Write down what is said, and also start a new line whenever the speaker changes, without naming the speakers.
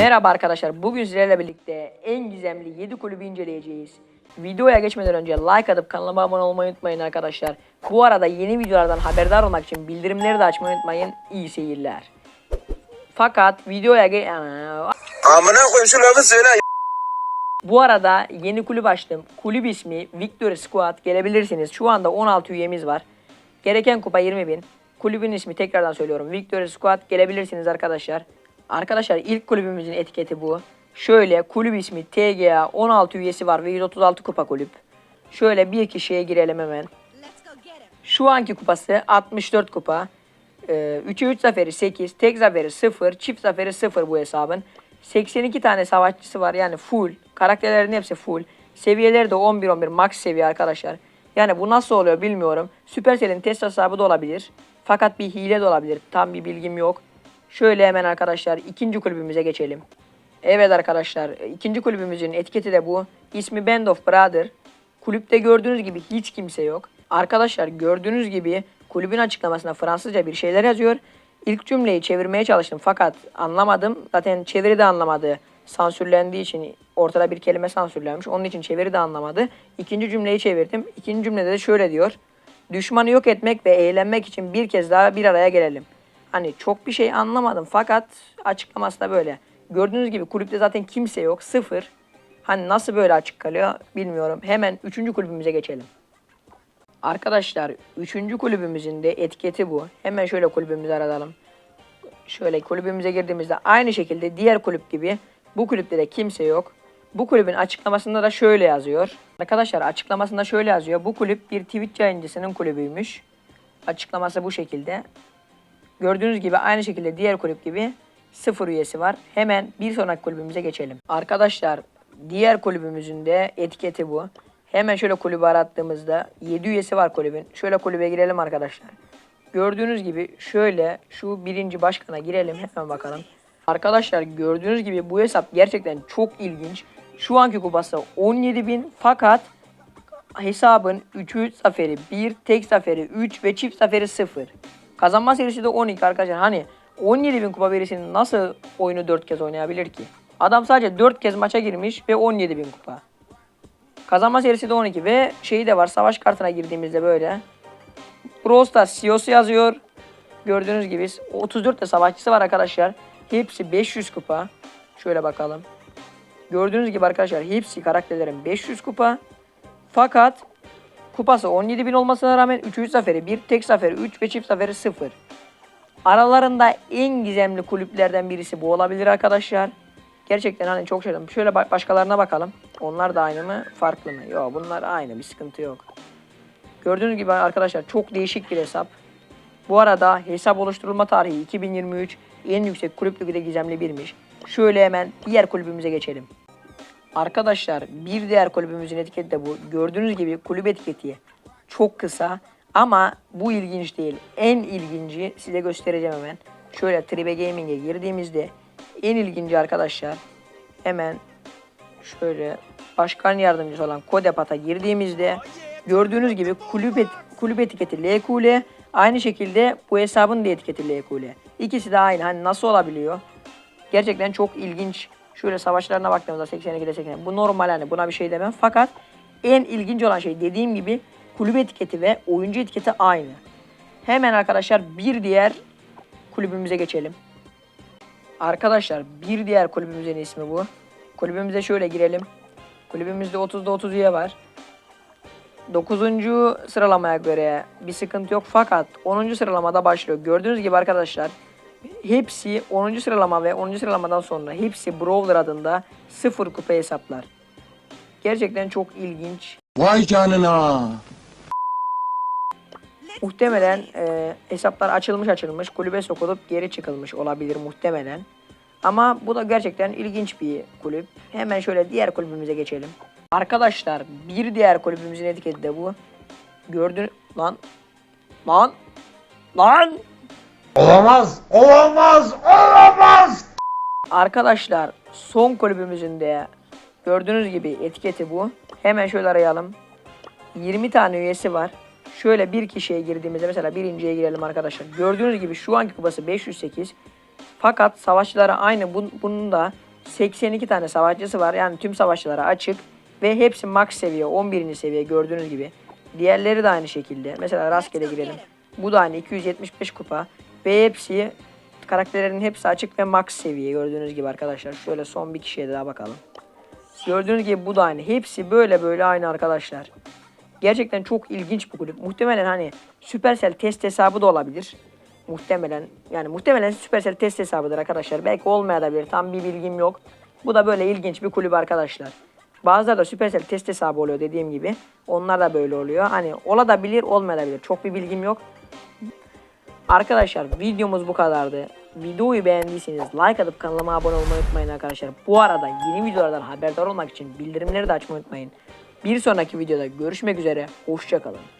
Merhaba arkadaşlar. Bugün sizlerle birlikte en gizemli 7 kulübü inceleyeceğiz. Videoya geçmeden önce like atıp kanalıma abone olmayı unutmayın arkadaşlar. Bu arada yeni videolardan haberdar olmak için bildirimleri de açmayı unutmayın. İyi seyirler. Fakat videoya ge...
Amına koyayım şu lafı söyle.
Bu arada yeni kulüp açtım. Kulüp ismi Victory Squad. Gelebilirsiniz. Şu anda 16 üyemiz var. Gereken kupa 20 bin. Kulübün ismi tekrardan söylüyorum. Victory Squad. Gelebilirsiniz arkadaşlar. Arkadaşlar ilk kulübümüzün etiketi bu. Şöyle kulüp ismi TGA 16 üyesi var ve 136 kupa kulüp. Şöyle bir kişiye girelim hemen. Şu anki kupası 64 kupa. Ee, 3'e 3 zaferi 8, tek zaferi 0, çift zaferi 0 bu hesabın. 82 tane savaşçısı var yani full. Karakterlerin hepsi full. Seviyeleri de 11-11 max seviye arkadaşlar. Yani bu nasıl oluyor bilmiyorum. Supercell'in test hesabı da olabilir. Fakat bir hile de olabilir. Tam bir bilgim yok. Şöyle hemen arkadaşlar ikinci kulübümüze geçelim. Evet arkadaşlar ikinci kulübümüzün etiketi de bu. İsmi Band of Brother. Kulüpte gördüğünüz gibi hiç kimse yok. Arkadaşlar gördüğünüz gibi kulübün açıklamasında Fransızca bir şeyler yazıyor. İlk cümleyi çevirmeye çalıştım fakat anlamadım. Zaten çeviri de anlamadı. Sansürlendiği için ortada bir kelime sansürlenmiş. Onun için çeviri de anlamadı. İkinci cümleyi çevirdim. İkinci cümlede de şöyle diyor. Düşmanı yok etmek ve eğlenmek için bir kez daha bir araya gelelim. Hani çok bir şey anlamadım fakat açıklaması da böyle. Gördüğünüz gibi kulüpte zaten kimse yok. Sıfır. Hani nasıl böyle açık kalıyor bilmiyorum. Hemen üçüncü kulübümüze geçelim. Arkadaşlar üçüncü kulübümüzün de etiketi bu. Hemen şöyle kulübümüzü aratalım. Şöyle kulübümüze girdiğimizde aynı şekilde diğer kulüp gibi bu kulüpte de kimse yok. Bu kulübün açıklamasında da şöyle yazıyor. Arkadaşlar açıklamasında şöyle yazıyor. Bu kulüp bir Twitch yayıncısının kulübüymüş. Açıklaması bu şekilde. Gördüğünüz gibi aynı şekilde diğer kulüp gibi sıfır üyesi var. Hemen bir sonraki kulübümüze geçelim. Arkadaşlar diğer kulübümüzün de etiketi bu. Hemen şöyle kulübü arattığımızda 7 üyesi var kulübün. Şöyle kulübe girelim arkadaşlar. Gördüğünüz gibi şöyle şu birinci başkana girelim hemen bakalım. Arkadaşlar gördüğünüz gibi bu hesap gerçekten çok ilginç. Şu anki kupası 17.000 fakat hesabın 3 zaferi 1, tek zaferi 3 ve çift zaferi 0. Kazanma serisi de 12 arkadaşlar. Hani 17.000 kupa verisinin nasıl oyunu 4 kez oynayabilir ki? Adam sadece 4 kez maça girmiş ve 17.000 kupa. Kazanma serisi de 12 ve şeyi de var. Savaş kartına girdiğimizde böyle. Stars CEO'su yazıyor. Gördüğünüz gibi 34 de savaşçısı var arkadaşlar. Hepsi 500 kupa. Şöyle bakalım. Gördüğünüz gibi arkadaşlar hepsi karakterlerin 500 kupa. Fakat kupası 17.000 olmasına rağmen 3. zaferi 1, tek zaferi 3 ve çift zaferi 0. Aralarında en gizemli kulüplerden birisi bu olabilir arkadaşlar. Gerçekten hani çok şey. Şöyle başkalarına bakalım. Onlar da aynı mı? Farklı mı? Yok bunlar aynı. Bir sıkıntı yok. Gördüğünüz gibi arkadaşlar çok değişik bir hesap. Bu arada hesap oluşturulma tarihi 2023 en yüksek kulüp ligi de gizemli birmiş. Şöyle hemen diğer kulübümüze geçelim. Arkadaşlar bir diğer kulübümüzün etiketi de bu. Gördüğünüz gibi kulüp etiketi çok kısa ama bu ilginç değil. En ilginci size göstereceğim hemen. Şöyle Tribe Gaming'e girdiğimizde en ilginci arkadaşlar hemen şöyle başkan yardımcısı olan Kodepat'a girdiğimizde gördüğünüz gibi kulüp, et, kulüp etiketi LQL aynı şekilde bu hesabın da etiketi LQL. İkisi de aynı. Hani nasıl olabiliyor? Gerçekten çok ilginç. Şöyle savaşlarına baktığımızda 82'de 80. Bu normal hani buna bir şey demem. Fakat en ilginç olan şey dediğim gibi kulüp etiketi ve oyuncu etiketi aynı. Hemen arkadaşlar bir diğer kulübümüze geçelim. Arkadaşlar bir diğer kulübümüzün ismi bu. Kulübümüze şöyle girelim. Kulübümüzde 30'da 30 üye var. 9. sıralamaya göre bir sıkıntı yok fakat 10. sıralamada başlıyor. Gördüğünüz gibi arkadaşlar hepsi 10. sıralama ve 10. sıralamadan sonra hepsi Brawler adında 0 kupa hesaplar. Gerçekten çok ilginç.
Vay canına.
Muhtemelen e, hesaplar açılmış açılmış kulübe sokulup geri çıkılmış olabilir muhtemelen. Ama bu da gerçekten ilginç bir kulüp. Hemen şöyle diğer kulübümüze geçelim. Arkadaşlar bir diğer kulübümüzün etiketi de bu. Gördün lan lan lan
Olamaz. Olamaz. Olamaz.
Arkadaşlar son kulübümüzün de gördüğünüz gibi etiketi bu. Hemen şöyle arayalım. 20 tane üyesi var. Şöyle bir kişiye girdiğimizde mesela birinciye girelim arkadaşlar. Gördüğünüz gibi şu anki kupası 508. Fakat savaşçıları aynı. Bun- Bunun da 82 tane savaşçısı var. Yani tüm savaşçılara açık. Ve hepsi max seviye 11. seviye gördüğünüz gibi. Diğerleri de aynı şekilde. Mesela rastgele girelim. Bu da aynı 275 kupa. Ve hepsi karakterlerin hepsi açık ve max seviye gördüğünüz gibi arkadaşlar. Şöyle son bir kişiye daha bakalım. Gördüğünüz gibi bu da aynı. Hepsi böyle böyle aynı arkadaşlar. Gerçekten çok ilginç bir kulüp. Muhtemelen hani Supercell test hesabı da olabilir. Muhtemelen yani muhtemelen Supercell test hesabıdır arkadaşlar. Belki olmayabilir. Tam bir bilgim yok. Bu da böyle ilginç bir kulüp arkadaşlar. Bazıları da Supercell test hesabı oluyor dediğim gibi. Onlar da böyle oluyor. Hani olabilir olmayabilir. Çok bir bilgim yok. Arkadaşlar videomuz bu kadardı. Videoyu beğendiyseniz like atıp kanalıma abone olmayı unutmayın arkadaşlar. Bu arada yeni videolardan haberdar olmak için bildirimleri de açmayı unutmayın. Bir sonraki videoda görüşmek üzere. Hoşçakalın.